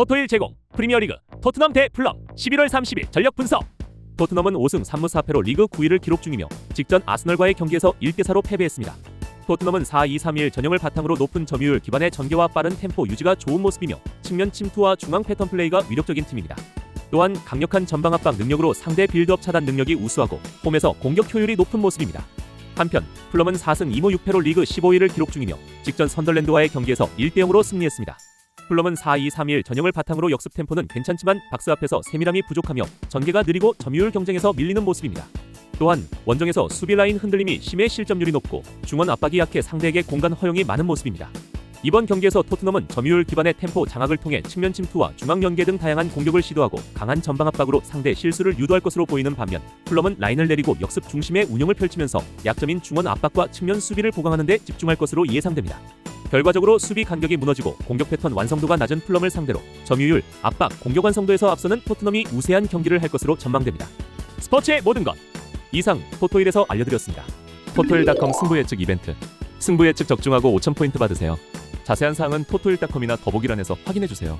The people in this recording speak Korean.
토토일 제공 프리미어리그 토트넘 대 플럼 11월 30일 전력 분석 토트넘은 5승 3무 4패로 리그 9위를 기록 중이며 직전 아스널과의 경기에서 1대4로 패배했습니다. 토트넘은 4-2-3-1 전형을 바탕으로 높은 점유율 기반의 전개와 빠른 템포 유지가 좋은 모습이며 측면 침투와 중앙 패턴 플레이가 위력적인 팀입니다. 또한 강력한 전방 압박 능력으로 상대 빌드업 차단 능력이 우수하고 홈에서 공격 효율이 높은 모습입니다. 한편 플럼은 4승 2무 6패로 리그 15위를 기록 중이며 직전 선덜랜드와의 경기에서 1대0으로 승리했습니다. 플럼은 4-2-3-1 전형을 바탕으로 역습 템포는 괜찮지만 박스 앞에서 세밀함이 부족하며 전개가 느리고 점유율 경쟁에서 밀리는 모습입니다. 또한 원정에서 수비 라인 흔들림이 심해 실점률이 높고 중원 압박이 약해 상대에게 공간 허용이 많은 모습입니다. 이번 경기에서 토트넘은 점유율 기반의 템포 장악을 통해 측면 침투와 중앙 연계 등 다양한 공격을 시도하고 강한 전방 압박으로 상대 실수를 유도할 것으로 보이는 반면 플럼은 라인을 내리고 역습 중심의 운영을 펼치면서 약점인 중원 압박과 측면 수비를 보강하는 데 집중할 것으로 예상됩니다. 결과적으로 수비 간격이 무너지고 공격 패턴 완성도가 낮은 플럼을 상대로 점유율, 압박, 공격 완성도에서 앞서는 토트넘이 우세한 경기를 할 것으로 전망됩니다. 스포츠의 모든 것 이상 토토일에서 알려드렸습니다. 토토일닷컴 승부 예측 이벤트 승부 예측 적중하고 5,000포인트 받으세요. 자세한 사항은 토토일닷컴이나 더보기란에서 확인해 주세요.